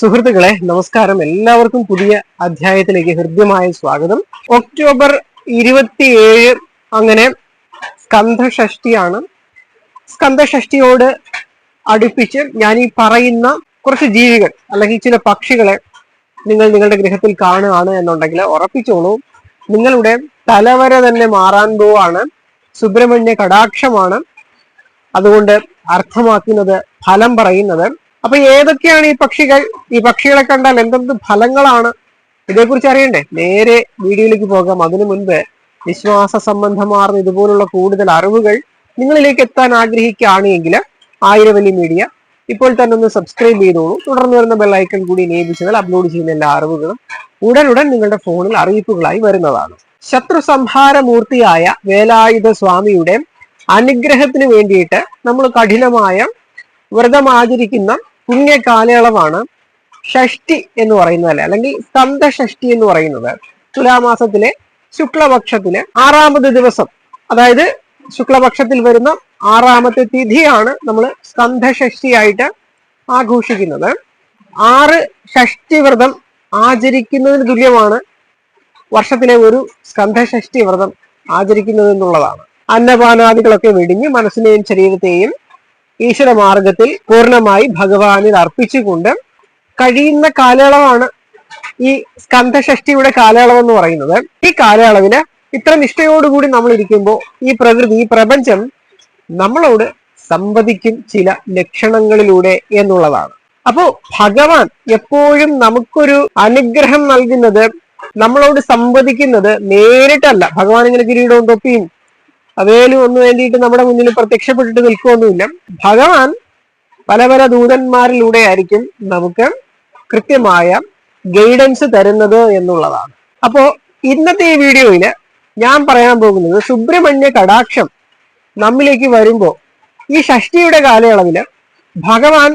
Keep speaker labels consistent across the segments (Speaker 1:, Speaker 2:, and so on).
Speaker 1: സുഹൃത്തുക്കളെ നമസ്കാരം. എല്ലാവർക്കും പുതിയ അധ്യായത്തിലേക്ക് ഹൃദ്യമായ സ്വാഗതം. ഒക്ടോബർ ഇരുപത്തിയേഴ് അങ്ങനെ സ്കന്ധഷഷ്ടിയാണ് സ്കന്ധഷഷ്ടിയോട് അടുപ്പിച്ച് ഞാൻ ഈ പറയുന്ന കുറച്ച് ജീവികൾ അല്ലെങ്കിൽ ചില പക്ഷികളെ നിങ്ങൾ നിങ്ങളുടെ ഗൃഹത്തിൽ കാണുകയാണ് എന്നുണ്ടെങ്കിൽ ഉറപ്പിച്ചോളൂ. നിങ്ങളുടെ തലവര തന്നെ മാറാൻ പോവാണ്. സുബ്രഹ്മണ്യ കടാക്ഷമാണ്. അതുകൊണ്ട് അർത്ഥമാക്കുന്നത് ഫലം പറയുന്നത് അപ്പൊ ഏതൊക്കെയാണ് ഈ പക്ഷികൾ? ഈ പക്ഷികളെ കണ്ടാൽ എന്തെന്ത് ഫലങ്ങളാണ്? ഇതേക്കുറിച്ച് അറിയണ്ടേ? നേരെ വീഡിയോയിലേക്ക് പോകാം. അതിനു മുൻപ് വിശ്വാസ സംബന്ധമാർന്ന ഇതുപോലുള്ള കൂടുതൽ അറിവുകൾ നിങ്ങളിലേക്ക് എത്താൻ ആഗ്രഹിക്കുകയാണ് എങ്കിൽ ആയിരവലി മീഡിയ ഇപ്പോൾ തന്നെ ഒന്ന് സബ്സ്ക്രൈബ് ചെയ്തോളൂ. തുടർന്ന് വരുന്ന ബെല്ലൈക്കൺ കൂടി എനേബിൾ ചെയ്താൽ അപ്ലോഡ് ചെയ്യുന്ന എല്ലാ അറിവുകളും ഉടനുടൻ നിങ്ങളുടെ ഫോണിൽ അറിയിപ്പുകളായി വരുന്നതാണ്. ശത്രു സംഹാരമൂർത്തിയായ വേലായുധ സ്വാമിയുടെ അനുഗ്രഹത്തിന് വേണ്ടിയിട്ട് നമ്മൾ കഠിനമായ വ്രതം പുണ്യ കാലയളവാണ് ഷഷ്ടി എന്ന് പറയുന്നത് അല്ലെ? അല്ലെങ്കിൽ സ്കന്ധ ഷഷ്ടി എന്ന് പറയുന്നത്. തുലാമാസത്തിലെ ശുക്ലപക്ഷത്തിലെ ആറാമത് ദിവസം. അതായത് ശുക്ലപക്ഷത്തിൽ വരുന്ന ആറാമത്തെ തിഥിയാണ് നമ്മൾ സ്കന്ധഷഷ്ടിയായിട്ട് ആഘോഷിക്കുന്നത്. ആറ് ഷഷ്ടി വ്രതം ആചരിക്കുന്നതിന് തുല്യമാണ് വർഷത്തിലെ ഒരു സ്കന്ധഷഷ്ടി വ്രതം ആചരിക്കുന്നത് എന്നുള്ളതാണ് അന്നപാനാദികളൊക്കെ വെടിഞ്ഞ് മനസ്സിനെയും ശരീരത്തെയും ഈശ്വര മാർഗത്തിൽ പൂർണമായി ഭഗവാനിൽ അർപ്പിച്ചുകൊണ്ട് കഴിയുന്ന കാലയളവാണ് ഈ സ്കന്ധഷഷ്ടിയുടെ കാലയളവ് എന്ന് പറയുന്നത്. ഈ കാലയളവിൽ ഇത്ര നിഷ്ഠയോടുകൂടി നമ്മൾ ഇരിക്കുമ്പോൾ ഈ പ്രകൃതി ഈ പ്രപഞ്ചം നമ്മളോട് സംവദിക്കും ചില ലക്ഷണങ്ങളിലൂടെ എന്നുള്ളതാണ്. അപ്പോ ഭഗവാൻ എപ്പോഴും നമുക്കൊരു അനുഗ്രഹം നൽകുന്നത് നമ്മളോട് സംവദിക്കുന്നത് നേരിട്ടല്ല. ഭഗവാൻ ഇങ്ങനെ കിരീടവും തൊപ്പിയും അവയിലും ഒന്നു വേണ്ടിയിട്ട് നമ്മുടെ മുന്നിൽ പ്രത്യക്ഷപ്പെട്ടിട്ട് നിൽക്കുകയൊന്നുമില്ല ഭഗവാൻ പല പല ദൂതന്മാരിലൂടെ ആയിരിക്കും നമുക്ക് കൃത്യമായ ഗൈഡൻസ് തരുന്നത് എന്നുള്ളതാണ്. അപ്പോ ഇന്നത്തെ ഈ വീഡിയോയിൽ ഞാൻ പറയാൻ പോകുന്നത് സുബ്രഹ്മണ്യ കടാക്ഷം നമ്മിലേക്ക് വരുമ്പോൾ ഈ ഷഷ്ടിയുടെ കാലയളവിൽ ഭഗവാൻ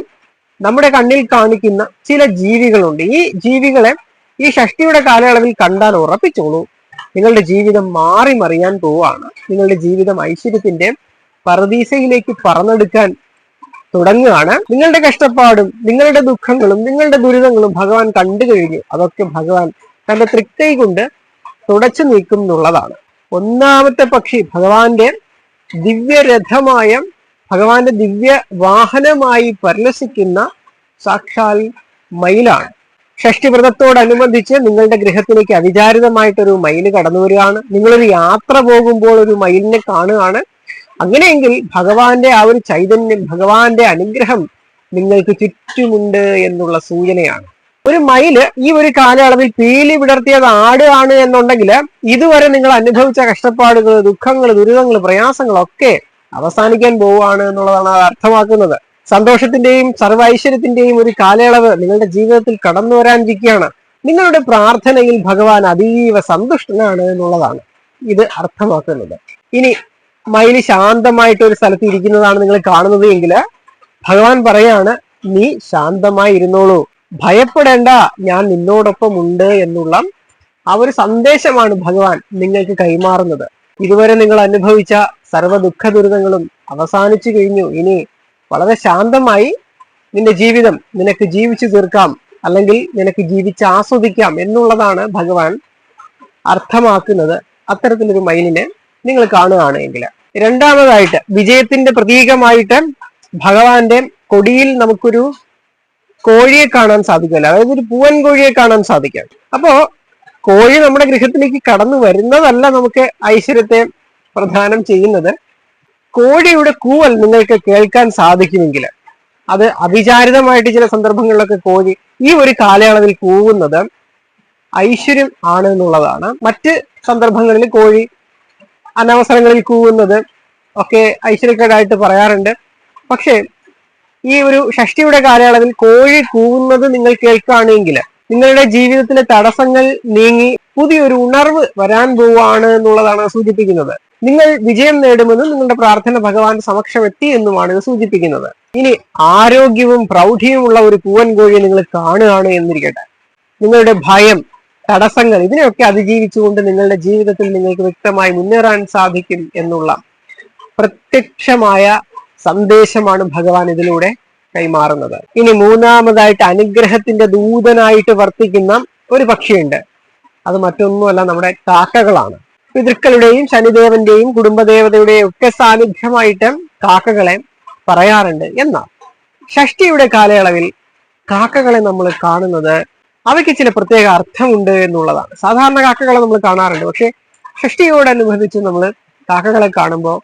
Speaker 1: നമ്മുടെ കണ്ണിൽ കാണിക്കുന്ന ചില ജീവികളുണ്ട്. ഈ ജീവികളെ ഈ ഷഷ്ടിയുടെ കാലയളവിൽ കണ്ടാൽ ഉറപ്പിച്ചോളൂ. നിങ്ങളുടെ ജീവിതം മാറി മറിയാൻ പോവാണ് നിങ്ങളുടെ ജീവിതം ഐശ്വര്യത്തിന്റെ പറദീസയിലേക്ക് പറന്നെടുക്കാൻ തുടങ്ങുകയാണ്. നിങ്ങളുടെ കഷ്ടപ്പാടും നിങ്ങളുടെ ദുഃഖങ്ങളും നിങ്ങളുടെ ദുരിതങ്ങളും ഭഗവാൻ കണ്ടു കഴിഞ്ഞു. അതൊക്കെ ഭഗവാൻ തന്റെ തൃക്കൈ കൊണ്ട് തുടച്ചു നീക്കും എന്നുള്ളതാണ്. ഒന്നാമത്തെ പക്ഷി ഭഗവാന്റെ ദിവ്യരഥമായ ഭഗവാന്റെ ദിവ്യ വാഹനമായി പരിലസിക്കുന്ന സാക്ഷാൽ മയിലാണ്. ഷഷ്ടിവ്രതത്തോടനുബന്ധിച്ച് നിങ്ങളുടെ ഗൃഹത്തിലേക്ക് അവിചാരിതമായിട്ടൊരു മയിൽ കടന്നു വരികയാണ്. നിങ്ങളൊരു യാത്ര പോകുമ്പോൾ ഒരു മയിലിനെ കാണുകയാണ്. അങ്ങനെയെങ്കിൽ ഭഗവാന്റെ ആ ഒരു ചൈതന്യം ഭഗവാന്റെ അനുഗ്രഹം നിങ്ങൾക്ക് ചുറ്റുമുണ്ട് എന്നുള്ള സൂചനയാണ്. ഒരു മയിൽ ഈ ഒരു കാലയളവിൽ പീലി വിടർത്തിയത് ആടുകയാണ് എന്നുണ്ടെങ്കിൽ ഇതുവരെ നിങ്ങൾ അനുഭവിച്ച കഷ്ടപ്പാടുകൾ ദുഃഖങ്ങൾ ദുരിതങ്ങൾ പ്രയാസങ്ങളൊക്കെ അവസാനിക്കാൻ പോവുകയാണ് എന്നുള്ളതാണ് അത് അർത്ഥമാക്കുന്നത്. സന്തോഷത്തിന്റെയും സർവൈശ്വര്യത്തിന്റെയും ഒരു കാലയളവ് നിങ്ങളുടെ ജീവിതത്തിൽ കടന്നു വരാനിരിക്കുകയാണ്. നിങ്ങളുടെ പ്രാർത്ഥനയിൽ ഭഗവാൻ അതീവ സന്തുഷ്ടനാണ് എന്നുള്ളതാണ് ഇത് അർത്ഥമാക്കുന്നത്. ഇനി മയിൽ ശാന്തമായിട്ട് ഒരു സ്ഥലത്ത് ഇരിക്കുന്നതാണ് നിങ്ങൾ കാണുന്നത് എങ്കിൽ ഭഗവാൻ പറയാണ് നീ ശാന്തമായി ഇരുന്നോളൂ ഭയപ്പെടേണ്ട ഞാൻ നിന്നോടൊപ്പം ഉണ്ട് എന്നുള്ള ആ ഒരു സന്ദേശമാണ് ഭഗവാൻ നിങ്ങൾക്ക് കൈമാറുന്നത്. ഇതുവരെ നിങ്ങൾ അനുഭവിച്ച സർവ ദുഃഖ ദുരിതങ്ങളും അവസാനിച്ചു കഴിഞ്ഞു. ഇനി വളരെ ശാന്തമായി നിന്റെ ജീവിതം നിനക്ക് ജീവിച്ചു തീർക്കാം അല്ലെങ്കിൽ നിനക്ക് ജീവിച്ച് ആസ്വദിക്കാം എന്നുള്ളതാണ് ഭഗവാൻ അർത്ഥമാക്കുന്നത് അത്തരത്തിലൊരു മയിലിനെ നിങ്ങൾ കാണുകയാണ് എങ്കിൽ. രണ്ടാമതായിട്ട് വിജയത്തിന്റെ പ്രതീകമായിട്ട് ഭഗവാന്റെ കൊടിയിൽ നമുക്കൊരു കോഴിയെ കാണാൻ സാധിക്കില്ല അതായത് ഒരു പൂവൻ കോഴിയെ കാണാൻ സാധിക്കും. അപ്പോ കോഴി നമ്മുടെ ഗൃഹത്തിലേക്ക് കടന്നു വരുന്നതല്ല നമുക്ക് ഐശ്വര്യത്തെ പ്രധാനം ചെയ്യുന്നത്. കോഴിയുടെ കൂവൽ നിങ്ങൾക്ക് കേൾക്കാൻ സാധിക്കുമെങ്കിൽ അത് അവിചാരിതമായിട്ട് ചില സന്ദർഭങ്ങളിലൊക്കെ കോഴി ഈ ഒരു കാലയളവിൽ കൂവുന്നത് ഐശ്വര്യം ആണ് എന്നുള്ളതാണ്. മറ്റ് സന്ദർഭങ്ങളിൽ കോഴി അനവസരങ്ങളിൽ കൂവുന്നത് ഒക്കെ ഐശ്വര്യക്കേടായിട്ട് പറയാറുണ്ട്. പക്ഷേ ഈ ഒരു ഷഷ്ടിയുടെ കാലയളവിൽ കോഴി കൂവുന്നത് നിങ്ങൾ കേൾക്കുകയാണെങ്കിൽ നിങ്ങളുടെ ജീവിതത്തിലെ തടസ്സങ്ങൾ നീങ്ങി പുതിയൊരു ഉണർവ് വരാൻ പോവാണ് എന്നുള്ളതാണ് സൂചിപ്പിക്കുന്നത്. നിങ്ങൾ വിജയം നേടുമെന്നും നിങ്ങളുടെ പ്രാർത്ഥന ഭഗവാന്റെ സമക്ഷം എത്തി എന്നുമാണ് ഇത് സൂചിപ്പിക്കുന്നത്. ഇനി ആരോഗ്യവും പ്രൗഢിയുമുള്ള ഒരു പൂവൻ കോഴിയെ നിങ്ങൾ കാണുകയാണ് എന്നിരിക്കട്ടെ. നിങ്ങളുടെ ഭയം തടസ്സങ്ങൾ ഇതിനെയൊക്കെ അതിജീവിച്ചുകൊണ്ട് നിങ്ങളുടെ ജീവിതത്തിൽ നിങ്ങൾക്ക് വ്യക്തമായി മുന്നേറാൻ സാധിക്കും എന്നുള്ള പ്രത്യക്ഷമായ സന്ദേശമാണ് ഭഗവാൻ ഇതിലൂടെ കൈമാറുന്നത്. ഇനി മൂന്നാമതായിട്ട് അനുഗ്രഹത്തിന്റെ ദൂതനായിട്ട് വർത്തിക്കുന്ന ഒരു പക്ഷിയുണ്ട്. അത് മറ്റൊന്നുമല്ല നമ്മുടെ കാക്കകളാണ്. പിതൃക്കളുടെയും ശനിദേവന്റെയും കുടുംബദേവതയുടെയും ഒക്കെ സാന്നിധ്യമായിട്ട് കാക്കകളെ പറയാറുണ്ട് എന്നാൽ ഷഷ്ടിയുടെ കാലയളവിൽ കാക്കകളെ നമ്മൾ കാണുന്നത് അവയ്ക്ക് ചില പ്രത്യേക അർത്ഥമുണ്ട് എന്നുള്ളതാണ്. സാധാരണ കാക്കകളെ നമ്മൾ കാണാറുണ്ട്. പക്ഷെ ഷഷ്ടിയോടനുബന്ധിച്ച് നമ്മൾ കാക്കകളെ കാണുമ്പോൾ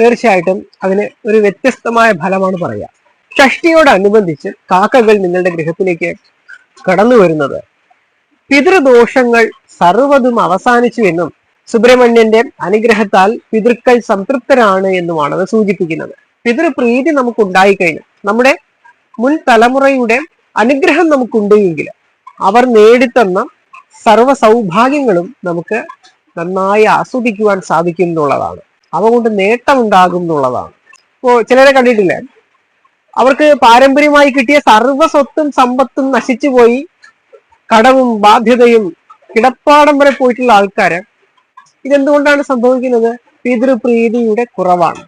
Speaker 1: തീർച്ചയായിട്ടും അതിന് ഒരു വ്യത്യസ്തമായ ഫലമാണ് പറയുക. ഷഷ്ടിയോടനുബന്ധിച്ച് കാക്കകൾ നിങ്ങളുടെ ഗൃഹത്തിലേക്ക് കടന്നു വരുന്നത് പിതൃദോഷങ്ങൾ സർവതും അവസാനിച്ചു എന്നും സുബ്രഹ്മണ്യന്റെ അനുഗ്രഹത്താൽ പിതൃക്കൾ സംതൃപ്തരാണ് എന്നുമാണ് അത് സൂചിപ്പിക്കുന്നത്. പിതൃപ്രീതി നമുക്ക് ഉണ്ടായിക്കഴിഞ്ഞു നമ്മുടെ മുൻ തലമുറയുടെ അനുഗ്രഹം നമുക്കുണ്ട് എങ്കിൽ അവർ നേടിത്തന്ന സർവ സൗഭാഗ്യങ്ങളും നമുക്ക് നന്നായി ആസ്വദിക്കുവാൻ സാധിക്കും എന്നുള്ളതാണ് അവ കൊണ്ട് നേട്ടമുണ്ടാകും എന്നുള്ളതാണ്. ഇപ്പോ ചിലരെ കണ്ടിട്ടില്ലേ? അവർക്ക് പാരമ്പര്യമായി കിട്ടിയ സർവ സ്വത്തും സമ്പത്തും നശിച്ചു പോയി കടവും ബാധ്യതയും കിടപ്പാടം വരെ പോയിട്ടുള്ള ആൾക്കാര് ഇതെന്തുകൊണ്ടാണ് സംഭവിക്കുന്നത്? പിതൃപ്രീതിയുടെ കുറവാണ്.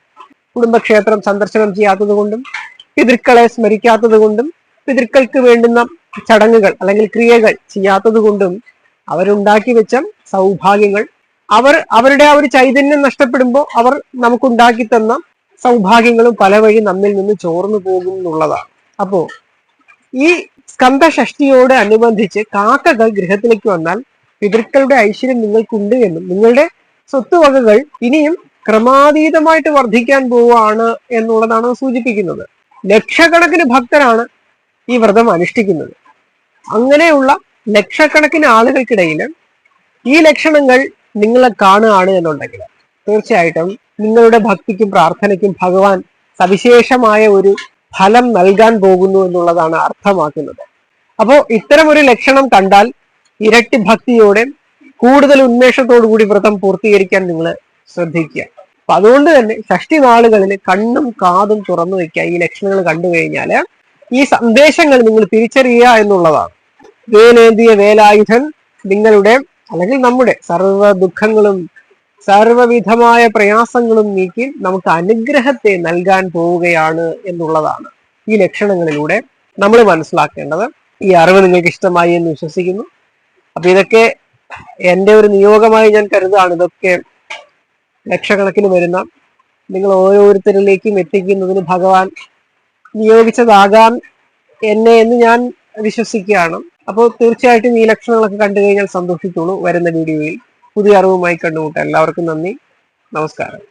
Speaker 1: കുടുംബക്ഷേത്രം സന്ദർശനം ചെയ്യാത്തത് കൊണ്ടും പിതൃക്കളെ സ്മരിക്കാത്തത് കൊണ്ടും പിതൃക്കൾക്ക് വേണ്ടുന്ന ചടങ്ങുകൾ അല്ലെങ്കിൽ ക്രിയകൾ ചെയ്യാത്തത് കൊണ്ടും അവരുണ്ടാക്കി വെച്ച സൗഭാഗ്യങ്ങൾ അവർ അവരുടെ ആ ഒരു ചൈതന്യം നഷ്ടപ്പെടുമ്പോൾ അവർ നമുക്കുണ്ടാക്കി തന്ന സൗഭാഗ്യങ്ങളും പല വഴി നമ്മിൽ നിന്ന് ചോർന്നു പോകും എന്നുള്ളതാണ്. അപ്പോ ഈ സ്കന്ധഷ്ടിയോട് അനുബന്ധിച്ച് കാക്കകൾ ഗൃഹത്തിലേക്ക് വന്നാൽ പിതൃക്കളുടെ ഐശ്വര്യം നിങ്ങൾക്കുണ്ട് എന്നും. നിങ്ങളുടെ സ്വത്തുവകകൾ ഇനിയും ക്രമാതീതമായിട്ട് വർദ്ധിക്കാൻ പോവുകയാണ് എന്നുള്ളതാണ് സൂചിപ്പിക്കുന്നത്. ലക്ഷക്കണക്കിന് ഭക്തരാണ് ഈ വ്രതം അനുഷ്ഠിക്കുന്നത്. അങ്ങനെയുള്ള ലക്ഷക്കണക്കിന് ആളുകൾക്കിടയിൽ ഈ ലക്ഷണങ്ങൾ നിങ്ങളെ കാണുകയാണ് എന്നുണ്ടെങ്കിൽ തീർച്ചയായിട്ടും നിങ്ങളുടെ ഭക്തിക്കും പ്രാർത്ഥനയ്ക്കും ഭഗവാൻ സവിശേഷമായ ഒരു ഫലം നൽകാൻ പോകുന്നു എന്നുള്ളതാണ് അർത്ഥമാക്കുന്നത്. അപ്പോൾ ഇത്തരം ഒരു ലക്ഷണം കണ്ടാൽ ഇരട്ടി ഭക്തിയോടെ കൂടുതൽ ഉന്മേഷത്തോടു കൂടി വ്രതം പൂർത്തീകരിക്കാൻ നിങ്ങൾ ശ്രദ്ധിക്കുക. അപ്പൊ അതുകൊണ്ട് തന്നെ ഷഷ്ടി നാളുകളിൽ കണ്ണും കാതും തുറന്നു വെക്കുക. ഈ ലക്ഷണങ്ങൾ കണ്ടു കഴിഞ്ഞാൽ ഈ സന്ദേശങ്ങൾ നിങ്ങൾ തിരിച്ചറിയുക എന്നുള്ളതാണ്. വേലേന്തിയ വേലായുധൻ നിങ്ങളുടെ അല്ലെങ്കിൽ നമ്മുടെ സർവ ദുഃഖങ്ങളും സർവവിധമായ പ്രയാസങ്ങളും നീക്കി നമുക്ക് അനുഗ്രഹത്തെ നൽകാൻ പോവുകയാണ് എന്നുള്ളതാണ് ഈ ലക്ഷണങ്ങളിലൂടെ നമ്മൾ മനസ്സിലാക്കേണ്ടത്. ഈ അറിവ് നിങ്ങൾക്ക് ഇഷ്ടമായി എന്ന് വിശ്വസിക്കുന്നു. അപ്പൊ ഇതൊക്കെ എന്റെ ഒരു നിയോഗമായി ഞാൻ കരുതാണ് ഇതൊക്കെ ലക്ഷക്കണക്കിന് വരുന്ന നിങ്ങൾ ഓരോരുത്തരിലേക്കും എത്തിക്കുന്നതിന് ഭഗവാൻ നിയോഗിച്ചതാകാം എന്നെ എന്ന് ഞാൻ വിശ്വസിക്കുകയാണ്. അപ്പോൾ തീർച്ചയായിട്ടും ഈ ലക്ഷണങ്ങളൊക്കെ കണ്ടു കഴിഞ്ഞാൽ സന്തോഷിച്ചോളൂ വരുന്ന വീഡിയോയിൽ. പുതിയ അറിവുമായി കണ്ടുമുട്ടാം എല്ലാവർക്കും നന്ദി. നമസ്കാരം.